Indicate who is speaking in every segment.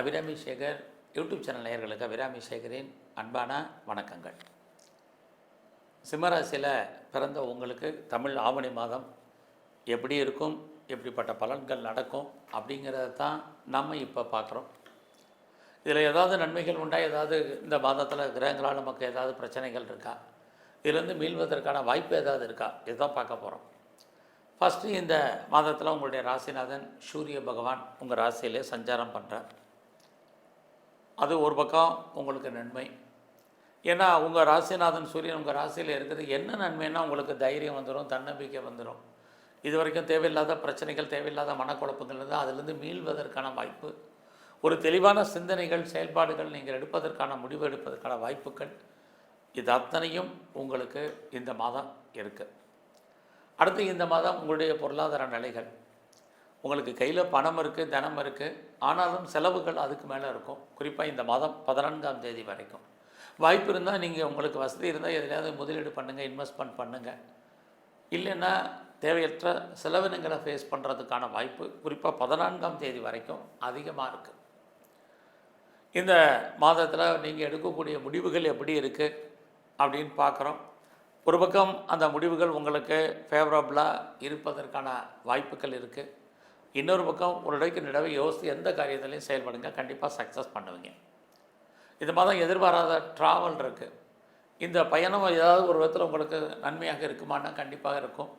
Speaker 1: Abirami Sekar YouTube channel நேயர்களுக்கு அபிராமி சேகரின் அன்பான வணக்கங்கள். சிம்மராசியில் பிறந்த உங்களுக்கு தமிழ் ஆவணி மாதம் எப்படி இருக்கும் எப்படிப்பட்ட பலன்கள் நடக்கும் அப்படிங்கிறத தான் நம்ம இப்போ பார்க்குறோம் இதில் ஏதாவது நன்மைகள் உண்டா? ஏதாவது இந்த மாதத்தில் கிரகங்களால் நமக்கு ஏதாவது பிரச்சனைகள் இருக்கா? இதுலேருந்து மீள்வதற்கான வாய்ப்பு ஏதாவது இருக்கா? இதுதான் பார்க்க போகிறோம் ஃபஸ்ட்டு இந்த மாதத்தில் உங்களுடைய ராசிநாதன் சூரிய பகவான் உங்கள் ராசியிலே சஞ்சாரம் பண்ணுறார் அது ஒரு பக்கம் உங்களுக்கு நன்மை. ஏன்னா உங்கள் ராசிநாதன் சூரியன் உங்கள் ராசியில் இருக்கிறது என்ன நன்மைன்னா உங்களுக்கு தைரியம் வந்துடும் தன்னம்பிக்கை வந்துடும் இது வரைக்கும் தேவையில்லாத பிரச்சனைகள் தேவையில்லாத மனக்குழப்பங்கள் இருந்தால் அதிலிருந்து மீள்வதற்கான வாய்ப்பு. ஒரு தெளிவான சிந்தனைகள் செயல்பாடுகள் நீங்கள் எடுப்பதற்கான முடிவு எடுப்பதற்கான வாய்ப்புகள் இது அத்தனையும் உங்களுக்கு இந்த மாதம் இருக்குது அடுத்து இந்த மாதம் உங்களுடைய பொருளாதார நிலைகள். உங்களுக்கு கையில் பணம் இருக்குது தனம் இருக்குது ஆனாலும் செலவுகள் அதுக்கு மேலே இருக்கும். குறிப்பாக இந்த மாதம் பதினான்காம் தேதி வரைக்கும். வாய்ப்பு இருந்தால் நீங்கள் உங்களுக்கு வசதி இருந்தால் எதுலையாவது முதலீடு பண்ணுங்கள் இன்வெஸ்ட்மெண்ட் பண்ணுங்கள் இல்லைன்னா தேவையற்ற செலவினங்களை ஃபேஸ் பண்ணுறதுக்கான வாய்ப்பு குறிப்பாக பதினான்காம் தேதி வரைக்கும் அதிகமாக இருக்குது இந்த மாதத்தில் நீங்கள் எடுக்கக்கூடிய முடிவுகள் எப்படி இருக்குது அப்படின்னு பார்க்குறோம் ஒரு பக்கம் அந்த முடிவுகள் உங்களுக்கு ஃபேவரபுளாக இருப்பதற்கான வாய்ப்புகள் இருக்குது இன்னொரு பக்கம் ஒரு இடைக்கு நிலவை யோசித்து எந்த காரியத்திலையும் செயல்படுங்க கண்டிப்பாக சக்ஸஸ் பண்ணுவீங்க. இது மாதிரி எதிர்பாராத ட்ராவல் இருக்குது இந்த பயணம் ஏதாவது ஒரு விதத்தில் உங்களுக்கு நன்மையாக இருக்குமானா கண்டிப்பாக இருக்கும்.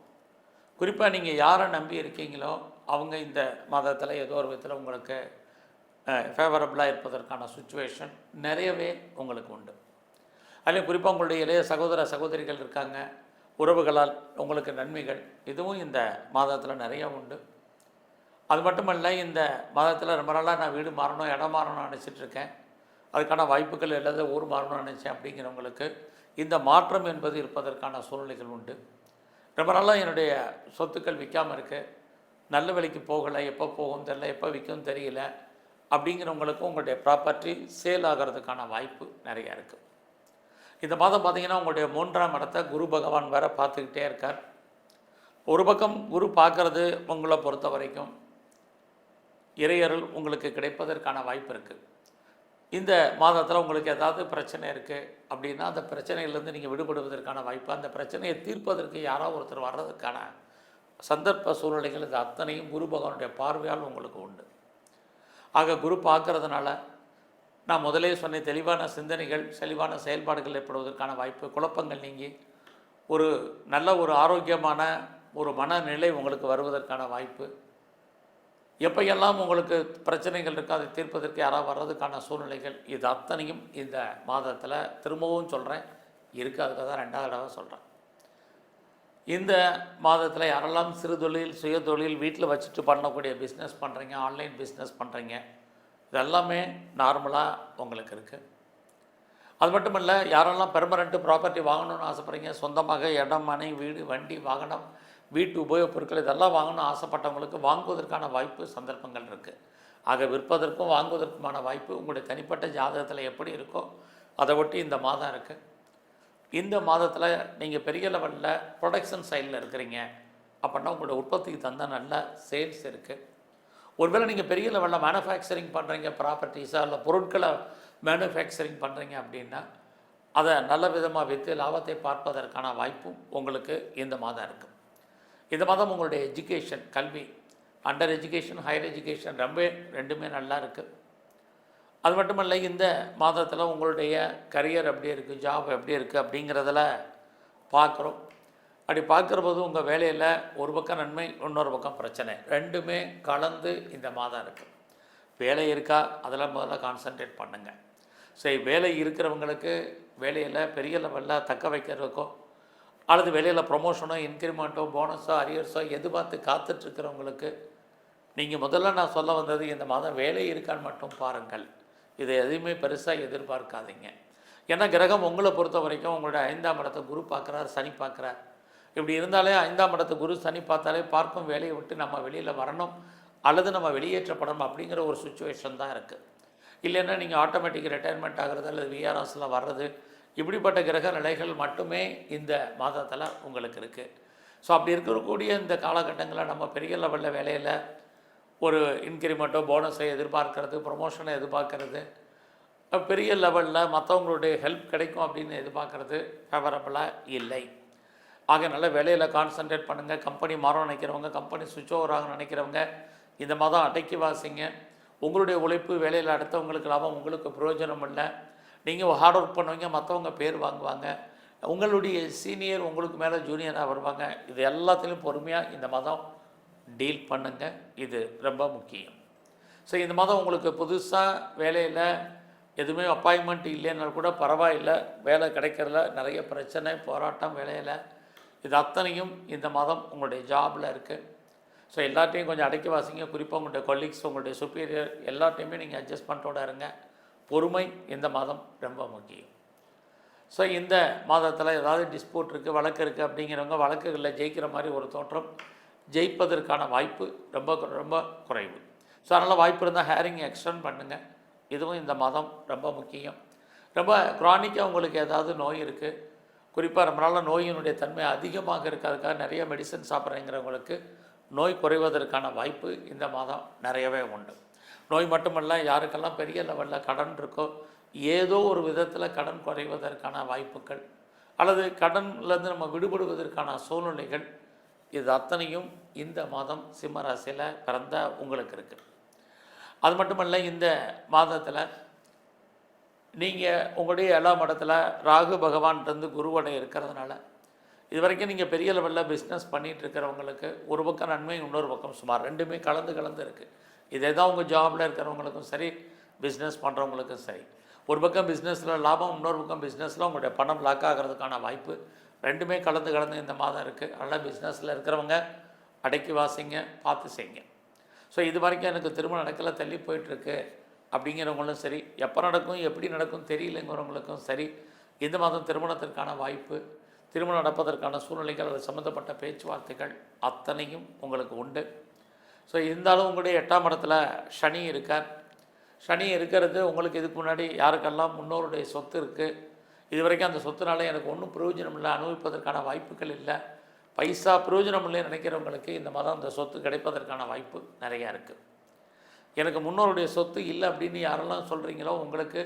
Speaker 1: குறிப்பாக நீங்கள் யாரை நம்பி இருக்கீங்களோ அவங்க இந்த மாதத்தில் ஏதோ ஒரு விதத்தில் உங்களுக்கு ஃபேவரபுளாக இருப்பதற்கான சுச்சுவேஷன் நிறையவே உங்களுக்கு உண்டு. அதில் குறிப்பாக உங்களுடைய இளைய சகோதர சகோதரிகள் இருக்காங்க. உறவுகளால் உங்களுக்கு நன்மைகள் இதுவும் இந்த மாதத்தில் நிறைய உண்டு. அது மட்டுமல்ல இந்த மதத்தில் ரொம்ப நாளாக நான் வீடு மாறணும் இடம் மாறணும்னு நினச்சிட்டு இருக்கேன். அதுக்கான வாய்ப்புகள் இல்லாத ஊர் மாறணும்னு நினச்சேன் அப்படிங்கிறவங்களுக்கு இந்த மாற்றம் என்பது இருப்பதற்கான சூழ்நிலைகள் உண்டு. ரொம்ப நாளாக என்னுடைய சொத்துக்கள் விற்காமல் இருக்குது நல்ல விலைக்கு போகலை எப்போ போகும் தெரில எப்போ விற்கும் தெரியல அப்படிங்கிறவங்களுக்கும் உங்களுடைய ப்ராப்பர்ட்டி சேல் ஆகிறதுக்கான வாய்ப்பு நிறையா இருக்குது இந்த மாதம் பார்த்தீங்கன்னா உங்களுடைய மூன்றாம் இடத்தை குரு பகவான் வேற பார்த்துக்கிட்டே இருக்கார். ஒரு பக்கம் குரு பார்க்குறது உங்களை பொறுத்த வரைக்கும் இறையருள் உங்களுக்கு கிடைப்பதற்கான வாய்ப்பு இருக்குது இந்த மாதத்தில் உங்களுக்கு ஏதாவது பிரச்சனை இருக்குது அப்படின்னா அந்த பிரச்சனையிலேருந்து நீங்கள் விடுபடுவதற்கான வாய்ப்பு அந்த பிரச்சனையை தீர்ப்பதற்கு யாரோ ஒருத்தர் வர்றதுக்கான சந்தர்ப்ப சூழ்நிலைகள் இது அத்தனையும் குரு பகவானுடைய பார்வையால் உங்களுக்கு உண்டு. ஆக குரு பார்க்கறதுனால நான் முதலே சொன்ன தெளிவான சிந்தனைகள் தெளிவான செயல்பாடுகள் ஏற்படுவதற்கான வாய்ப்பு குழப்பங்கள் நீங்கி ஒரு நல்ல ஒரு ஆரோக்கியமான ஒரு மனநிலை உங்களுக்கு வருவதற்கான வாய்ப்பு எப்பையெல்லாம் உங்களுக்கு பிரச்சனைகள் இருக்கோ அதை தீர்ப்பதற்கு யாராவது வர்றதுக்கான சூழ்நிலைகள் இது அத்தனையும் இந்த மாதத்தில் திரும்பவும் சொல்கிறேன் இருக்குது அதுக்காக தான் ரெண்டாவது தடவை சொல்கிறேன் இந்த மாதத்தில் யாரெல்லாம் சிறு தொழில் சுய தொழில் வீட்டில் வச்சுட்டு பண்ணக்கூடிய பிஸ்னஸ் பண்ணுறீங்க ஆன்லைன் பிஸ்னஸ் பண்ணுறீங்க இதெல்லாமே நார்மலாக உங்களுக்கு இருக்குது அது மட்டும் இல்லை யாரெல்லாம் பெர்மனண்ட்டு ப்ராப்பர்ட்டி வாங்கணும்னு ஆசைப்பட்றீங்க சொந்தமாக இடம் மனை வீடு வண்டி வாகனம் வீட்டு உபயோகப் பொருட்கள் இதெல்லாம் வாங்கணும்னு ஆசைப்பட்டவங்களுக்கு வாங்குவதற்கான வாய்ப்பு சந்தர்ப்பங்கள் இருக்குது ஆக விற்பதற்கும் வாங்குவதற்குமான வாய்ப்பு உங்களுடைய தனிப்பட்ட ஜாதகத்தில் எப்படி இருக்கோ அதை ஒட்டி இந்த மாதம் இருக்குது இந்த மாதத்தில் நீங்கள் பெரிய லெவலில் ப்ரொடக்ஷன் சைடில் இருக்கிறீங்க. அப்படின்னா உங்களுடைய உற்பத்திக்கு தந்த நல்ல சேல்ஸ் இருக்குது ஒருவேளை நீங்கள் பெரிய லெவலில் மேனுஃபேக்சரிங் பண்ணுறீங்க ப்ராப்பர்ட்டிஸாக இல்லை பொருட்களை மேனுஃபேக்சரிங் பண்ணுறீங்க அப்படின்னா அதை நல்ல விதமாக விற்று லாபத்தை பார்ப்பதற்கான வாய்ப்பும் உங்களுக்கு இந்த மாதம் இருக்குது இந்த மாதம் உங்களுடைய எஜுகேஷன் கல்வி அண்டர் எஜுகேஷன் ஹையர் எஜுகேஷன் ரொம்ப ரெண்டுமே நல்லா இருக்குது அது மட்டுமல்ல இந்த மாதத்தில் உங்களுடைய கரியர் எப்படி இருக்குது ஜாப் எப்படி இருக்குது அப்படிங்கிறதில் பார்க்குறோம். அப்படி பார்க்குற போது உங்கள் வேலையில் ஒரு பக்கம் நன்மை இன்னொரு பக்கம் பிரச்சனை. ரெண்டுமே கலந்து இந்த மாதம் இருக்குது வேலை இருக்கா? அதெல்லாம் முதல்ல கான்சன்ட்ரேட் பண்ணுங்கள் சரி வேலை இருக்கிறவங்களுக்கு வேலையில் பெரிய லெவலில் தக்க வைக்கிறதுக்கோ அல்லது வேலையில் ப்ரொமோஷனோ இன்க்ரிமெண்ட்டோ போனஸோ அரியர்ஸோ எது பார்த்து காத்துட்ருக்கிறவங்களுக்கு நீங்கள் முதல்ல நான் சொல்ல வந்தது இந்த மாதம் வேலை இருக்கான்னு மட்டும் பாருங்கள். இதை எதையுமே பெருசாக எதிர்பார்க்காதீங்க. ஏன்னா கிரகம் உங்களை பொறுத்த வரைக்கும் உங்களுடைய ஐந்தாம் இடத்தை குரு பார்க்குறார் சனி பார்க்குறார். இப்படி இருந்தாலே ஐந்தாம் இடத்தை குரு சனி பார்த்தாலே பார்க்கும் வேலையை விட்டு நம்ம வெளியில் வரணும் அல்லது நம்ம வெளியேற்றப்படணும் அப்படிங்கிற ஒரு சுச்சுவேஷன் தான் இருக்குது இல்லைன்னா நீங்கள் ஆட்டோமேட்டிக் ரிட்டையர்மெண்ட் ஆகிறது அல்லது விஆர்எஸில் வர்றது இப்படிப்பட்ட கிரக நிலைகள் மட்டுமே இந்த மாதத்தில் உங்களுக்கு இருக்குது ஸோ அப்படி இருக்கக்கூடிய இந்த காலகட்டங்களில் நம்ம பெரிய லெவலில் வேலையில் ஒரு இன்க்ரிமெண்ட்டோ போனஸை எதிர்பார்க்கறது ப்ரொமோஷனை எதிர்பார்க்கறது பெரிய லெவலில் மற்றவங்களுடைய ஹெல்ப் கிடைக்கும் அப்படின்னு எதிர்பார்க்கறது ஃபேவரபுளாக இல்லை. ஆக நல்ல வேலையில் கான்சென்ட்ரேட் பண்ணுங்கள் கம்பெனி மாற நினைக்கிறவங்க கம்பெனி சுவிட்ச் ஓவர் ஆகும் நினைக்கிறவங்க இந்த மாதம் அடக்கி வாசிங்க. உங்களுடைய உழைப்பு வேலையில் அடுத்தவங்களுக்கு லாபம் உங்களுக்கு பிரயோஜனம் இல்லை நீங்கள் ஹார்ட் ஒர்க் பண்ணுவீங்க மற்றவங்க பேர் வாங்குவாங்க. உங்களுடைய சீனியர் உங்களுக்கு மேலே ஜூனியராக வருவாங்க. இது எல்லாத்துலேயும் பொறுமையாக இந்த மதம் டீல் பண்ணுங்க. இது ரொம்ப முக்கியம். ஸோ இந்த மாதம் உங்களுக்கு புதுசாக வேலையில் எதுவுமே அப்பாயின்மெண்ட் இல்லைன்னா கூட பரவாயில்லை. வேலை கிடைக்கிறதுல நிறைய பிரச்சனை போராட்டம் வேலையில். இது அத்தனையும் இந்த மாதம் உங்களுடைய ஜாபில் இருக்குது ஸோ எல்லாத்தையும் கொஞ்சம் அடைக்க வாசிங்க. குறிப்பாக உங்களுடைய கொலீக்ஸ் உங்களுடைய சுப்பீரியர் எல்லாத்தையுமே நீங்கள் அட்ஜஸ்ட்மெண்ட்டோட இருங்க. பொறுமை இந்த மாதம் ரொம்ப முக்கியம். ஸோ இந்த மாதத்தில் ஏதாவது டிஸ்பியூட் இருக்குது வழக்கு இருக்குது அப்படிங்கிறவங்க வழக்குகளில் ஜெயிக்கிற மாதிரி ஒரு தோற்றம் ஜெயிப்பதற்கான வாய்ப்பு ரொம்ப ரொம்ப குறைவு. ஸோ அதனால் வாய்ப்பு இருந்தால் ஹேரிங் எக்ஸ்டெண்ட் பண்ணுங்கள் இதுவும் இந்த மாதம் ரொம்ப முக்கியம். ரொம்ப குரானிக்காக உங்களுக்கு ஏதாவது நோய் இருக்குது குறிப்பாக ரொம்ப நாளாக நோயினுடைய தன்மை அதிகமாக இருக்கிறதுக்காக நிறைய மெடிசன் சாப்பிட்றேங்கிறவங்களுக்கு நோய் குறைவதற்கான வாய்ப்பு இந்த மாதம் நிறையவே உண்டு. நோய் மட்டுமல்ல யாருக்கெல்லாம் பெரிய லெவலில் கடன் இருக்கோ ஏதோ ஒரு விதத்தில் கடன் குறைவதற்கான வாய்ப்புகள் அல்லது கடன்லேருந்து நம்ம விடுபடுவதற்கான சூழ்நிலைகள் இது அத்தனையும் இந்த மாதம் சிம்மராசியில் பிறந்த உங்களுக்கு இருக்குது அது மட்டுமல்ல இந்த மாதத்தில் நீங்கள் உங்களுடைய எல்லா இடத்துல ராகு பகவான்கிட்டருந்து குருவடை குருவோட இருக்கிறதுனால இது வரைக்கும் நீங்கள் பெரிய லெவலில் பிஸ்னஸ் பண்ணிகிட்டு இருக்கிறவங்களுக்கு ஒரு பக்கம் நன்மை இன்னொரு பக்கம் சுமார் ரெண்டுமே கலந்து கலந்து இருக்குது இதே தான் உங்கள் ஜாபில் இருக்கிறவங்களுக்கும் சரி பிஸ்னஸ் பண்ணுறவங்களுக்கும் சரி. ஒரு பக்கம் பிஸ்னஸில் லாபம் இன்னொரு பக்கம் பிஸ்னஸில் உங்களுடைய பணம் லாக் ஆகிறதுக்கான வாய்ப்பு. ரெண்டுமே கலந்து கலந்து இந்த மாதம் இருக்குது அதனால் பிஸ்னஸில் இருக்கிறவங்க அடக்கி வாசிங்க பார்த்து செய்யுங்க. ஸோ இது வரைக்கும் எனக்கு திருமணம் நடக்கல தள்ளி போயிட்டுருக்கு. அப்படிங்கிறவங்களும் சரி எப்போ நடக்கும் எப்படி நடக்கும் தெரியலங்கிறவங்களுக்கும் சரி இந்த மாதம் திருமணத்திற்கான வாய்ப்பு திருமணம் நடப்பதற்கான சூழ்நிலைகள் அது சம்மந்தப்பட்ட பேச்சுவார்த்தைகள் அத்தனையும் உங்களுக்கு உண்டு. ஸோ இருந்தாலும் உங்களுடைய எட்டாம் இடத்துல சனி இருக்கார். சனி இருக்கிறது உங்களுக்கு இதுக்கு முன்னாடி யாருக்கெல்லாம் முன்னோருடைய சொத்து இருக்குது இது வரைக்கும் அந்த சொத்துனால எனக்கு ஒன்றும் பிரயோஜனம் இல்லை அனுபவிப்பதற்கான வாய்ப்புகள் இல்லை. பைசா பிரயோஜனம் இல்லைன்னு நினைக்கிறவங்களுக்கு இந்த மாதம் அந்த சொத்து கிடைப்பதற்கான வாய்ப்பு நிறையா இருக்குது எனக்கு முன்னோருடைய சொத்து இல்லை அப்படின்னு யாரெல்லாம் சொல்கிறீங்களோ உங்களுக்கு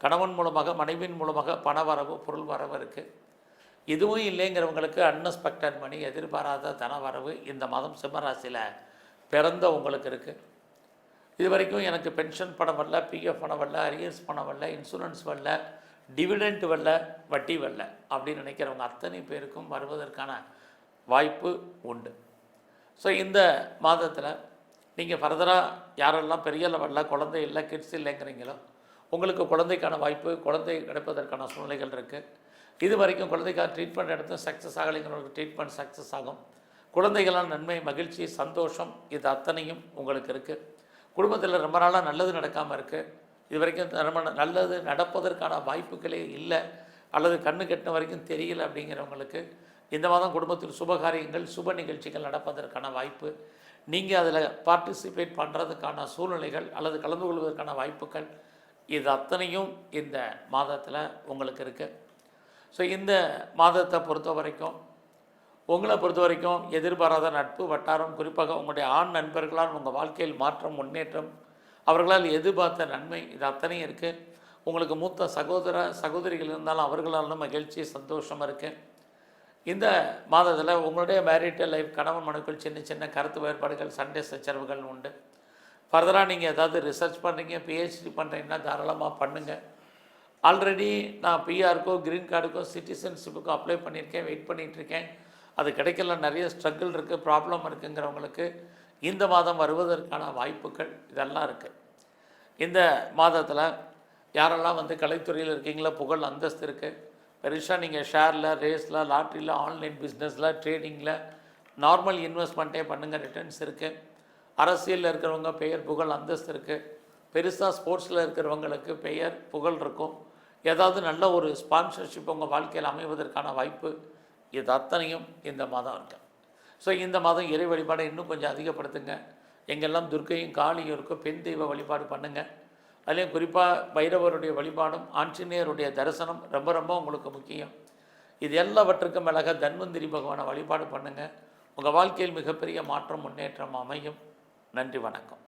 Speaker 1: கணவன் மூலமாக மனைவியின் மூலமாக பண வரவு பொருள் வரவு இருக்குது இதுவும் இல்லைங்கிறவங்களுக்கு அன்எக்ஸ்பெக்டட் மணி எதிர்பாராத தன வரவு இந்த மாதம் சிம்மராசியில் பிறந்த உங்களுக்கு இருக்குது இது வரைக்கும் எனக்கு பென்ஷன் பணம் வரல பிஎஃப் பணம் வரல அரியர்ஸ் பணம் வரல இன்சூரன்ஸ் வரல டிவிடெண்ட் வரல வட்டி வரல அப்படின்னு நினைக்கிறவங்க அத்தனை பேருக்கும் வருவதற்கான வாய்ப்பு உண்டு. ஸோ இந்த மாதத்தில் நீங்கள் ஃபர்தராக யாரெல்லாம் பெரிய லெவலில் குழந்தை இல்லை கிட்ஸ் இல்லைங்கிறீங்களோ உங்களுக்கு குழந்தைக்கான வாய்ப்பு குழந்தை கிடைப்பதற்கான சூழ்நிலைகள் இருக்குது இது வரைக்கும் குழந்தைக்கான ட்ரீட்மெண்ட் எடுத்து சக்ஸஸ் ஆகலைங்கிறவங்களுக்கு ட்ரீட்மெண்ட் சக்ஸஸ் ஆகும். குழந்தைகளால் நன்மை மகிழ்ச்சி சந்தோஷம் இது அத்தனையும் உங்களுக்கு இருக்குது குடும்பத்தில் ரொம்ப நாளாக நல்லது நடக்காமல் இருக்குது இது வரைக்கும் ரொம்ப ந- நல்லது நடப்பதற்கான வாய்ப்புகளே இல்லை. அல்லது கண்ணு கெட்டின வரைக்கும் தெரியல அப்படிங்கிறவங்களுக்கு இந்த மாதம் குடும்பத்தில் சுபகாரியங்கள் சுப நிகழ்ச்சிகள் நடப்பதற்கான வாய்ப்பு. நீங்கள் அதில் பார்ட்டிசிபேட் பண்ணுறதுக்கான சூழ்நிலைகள் அல்லது கலந்து கொள்வதற்கான வாய்ப்புகள் இது அத்தனையும் இந்த மாதத்தில் உங்களுக்கு இருக்குது ஸோ இந்த மாதத்தை பொறுத்த வரைக்கும் உங்களை பொறுத்த வரைக்கும் எதிர்பாராத நட்பு வட்டாரம் குறிப்பாக உங்களுடைய ஆண் நண்பர்களால் உங்கள் வாழ்க்கையில் மாற்றம் முன்னேற்றம் அவர்களால் எதிர்பார்த்த நன்மை இது அத்தனையும் இருக்குது உங்களுக்கு மூத்த சகோதர சகோதரிகள் இருந்தாலும் அவர்களாலும் மகிழ்ச்சி சந்தோஷமாக இருக்குது இந்த மாதத்தில் உங்களுடைய மேரிட்டல் லைஃப் கணவன் மனுக்கள் சின்ன சின்ன கருத்து வேறுபாடுகள் சண்டே சச்சரவுகள் உண்டு. ஃபர்தராக நீங்கள் ஏதாவது ரிசர்ச் பண்ணுறீங்க பிஹெச்டி பண்ணுறீங்கன்னா தாராளமாக பண்ணுங்கள் ஆல்ரெடி நான் பிஆருக்கோ க்ரீன் கார்டுக்கோ சிட்டிசன்ஷிப்புக்கோ அப்ளை பண்ணியிருக்கேன் வெயிட் பண்ணிகிட்ருக்கேன் இருக்கேன். அது கிடைக்கல நிறைய ஸ்ட்ரகிள் இருக்குது ப்ராப்ளம் இருக்குங்கிறவங்களுக்கு இந்த மாதம் வருவதற்கான வாய்ப்புகள் இதெல்லாம் இருக்குது இந்த மாதத்தில் யாரெல்லாம் வந்து கலைத்துறையில் இருக்கீங்களோ புகழ் அந்தஸ்து இருக்குது பெருசாக நீங்கள் ஷேரில் ரேஸில் லாட்ரியில் ஆன்லைன் பிஸ்னஸில் ட்ரேடிங்கில் நார்மல் இன்வெஸ்ட்மெண்ட்டே பண்ணுங்கள் ரிட்டர்ன்ஸ் இருக்குது அரசியலில் இருக்கிறவங்க பெயர் புகழ் அந்தஸ்து இருக்குது பெருசாக ஸ்போர்ட்ஸில் இருக்கிறவங்களுக்கு பெயர் புகழ் இருக்கும். ஏதாவது நல்ல ஒரு ஸ்பான்சர்ஷிப் உங்கள் வாழ்க்கையில் அமைவதற்கான வாய்ப்பு இது அத்தனையும் இந்த மாதம் இருக்கு. ஸோ இந்த மாதம் இறை வழிபாடை இன்னும் கொஞ்சம் அதிகப்படுத்துங்க. எங்கெல்லாம் துர்க்கையும் காளியும் இருக்கோ பெண் தெய்வ வழிபாடு பண்ணுங்கள் அதுலேயும் குறிப்பாக பைரவருடைய வழிபாடும் ஆஞ்சநேயருடைய தரிசனம் ரொம்ப ரொம்ப உங்களுக்கு முக்கியம். இது எல்லாவற்றுக்கும் மேலாக தன்வந்திரி பகவானை வழிபாடு பண்ணுங்கள் உங்கள் வாழ்க்கையில் மிகப்பெரிய மாற்றம் முன்னேற்றம் அமையும். நன்றி வணக்கம்.